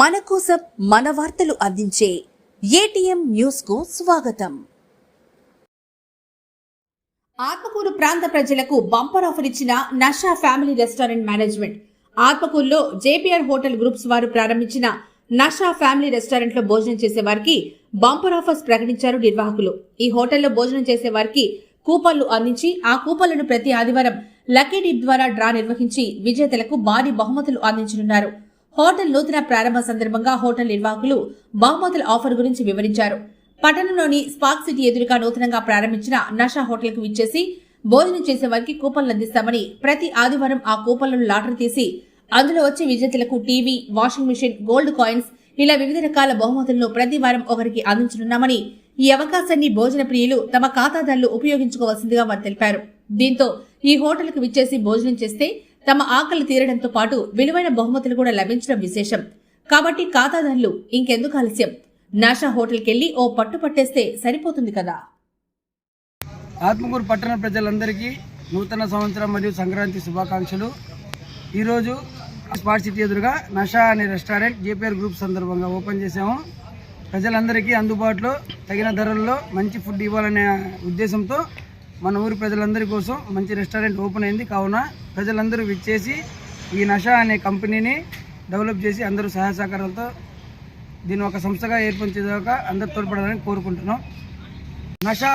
మన కోసం మన వార్తలు అందించే ఏటీఎం న్యూస్కు స్వాగతం. ఆత్మకూరు ప్రాంత ప్రజలకు బంపర్ ఆఫర్ ఇచ్చిన నషా ఫ్యామిలీ రెస్టారెంట్ మేనేజ్మెంట్. ఆత్మకూరులో జేపీఆర్ హోటల్ గ్రూప్స్ వారు ప్రారంభించిన నషా ఫ్యామిలీ రెస్టారెంట్లో భోజనం చేసే వారికి బంపర్ ఆఫర్స్ ప్రకటించారు నిర్వాహకులు. ఈ హోటల్లో భోజనం చేసే వారికి కూపన్లు అందించి ఆ కూపన్లను ప్రతి ఆదివారం లక్కీ డిప్ ద్వారా డ్రా నిర్వహించి విజేతలకు భారీ బహుమతులు అందించనున్నారు. హోటల్ నూతన ప్రారంభ సందర్భంగా హోటల్ నిర్వాహకులు బహుమతుల ఆఫర్ గురించి వివరించారు. పట్టణంలోని స్పార్క్ సిటీ ఎదురుగా నూతనంగా ప్రారంభించిన నషా హోటల్కు విచ్చేసి భోజనం చేసే వారికి కూపన్లు అందిస్తామని ప్రతి ఆదివారం ఆ కూపన్లను లాటరీ తీసి అందులో వచ్చే విజేతలకు TV washing machine gold coins ఇలా వివిధ రకాల బహుమతులను ప్రతి వారం ఒకరికి అందించనున్నామని ఈ అవకాశాన్ని భోజన ప్రియులు తమ ఖాతాదారులు ఉపయోగించుకోవాల్సిందిగా వారు తెలిపారు. దీంతో ఈ హోటల్కు విచ్చేసి భోజనం చేస్తే తమ ఆకలి తీరడంతో పాటు విలువైన బహుమతులు కూడా లభించడం విశేషం. కాబట్టి ఖాతాదారులు ఇంకెందుకు ఆలస్యం? నాషా హోటల్కెళ్ళి ఓ పట్టు పట్టేస్తే సరిపోతుంది కదా. ఆత్మకూరు పట్టణ ప్రజలందరికీ నూతన సంవత్సరం మరియు సంక్రాంతి శుభాకాంక్షలు. ఈరోజు స్మార్ట్ సిటీ ఎదురుగా నషా అనే రెస్టారెంట్ జేపీఆర్ గ్రూప్ సందర్భంగా ఓపెన్ చేసాము ప్రజలందరికీ అందుబాటులో తగిన ధరల్లో మంచి ఫుడ్ ఇవ్వాలనే ఉద్దేశంతో మన ఊరి ప్రజలందరి కోసం మంచి రెస్టారెంట్ ఓపెన్ అయింది. కావున ప్రజలందరూ విచ్చేసి ఈ నషా అనే కంపెనీని డెవలప్ చేసి అందరూ సహాయ సహకారాలతో దీన్ని ఒక సంస్థగా ఏర్పరిచేదాకా అందరూ తోడ్పడాలని కోరుకుంటున్నాం. నషా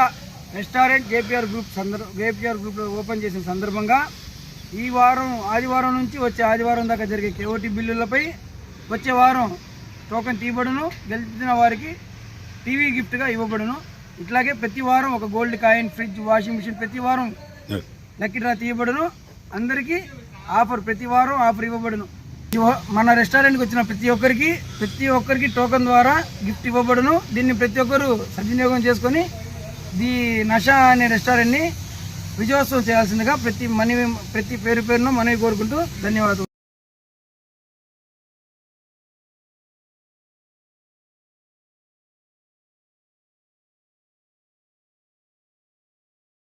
రెస్టారెంట్ జేపీఆర్ గ్రూప్ సందర్భ జేపీఆర్ గ్రూప్లో ఓపెన్ చేసిన సందర్భంగా ఈ వారం ఆదివారం నుంచి వచ్చే ఆదివారం దాకా జరిగే కేఓటీ బిల్లులపై వచ్చే వారం టోకెన్ తీయబడును గెలిచిన వారికి టీవీ గిఫ్ట్గా ఇవ్వబడును. ఇట్లాగే ప్రతి వారం ఒక gold coin fridge washing machine ప్రతి వారం లక్కీ డ్రా తీయబడును. అందరికీ ఆఫర్ ప్రతి వారం ఆఫర్ ఇవ్వబడును. మన రెస్టారెంట్కి వచ్చిన ప్రతి ఒక్కరికి ప్రతి ఒక్కరికి టోకెన్ ద్వారా గిఫ్ట్ ఇవ్వబడును. దీన్ని ప్రతి ఒక్కరు సద్వినియోగం చేసుకొని ది నషా అనే రెస్టారెంట్ని విజయోత్సవం చేయాల్సిందిగా ప్రతి మనీ ప్రతి పేరు పేరును మనవి కోరుకుంటూ ధన్యవాదాలు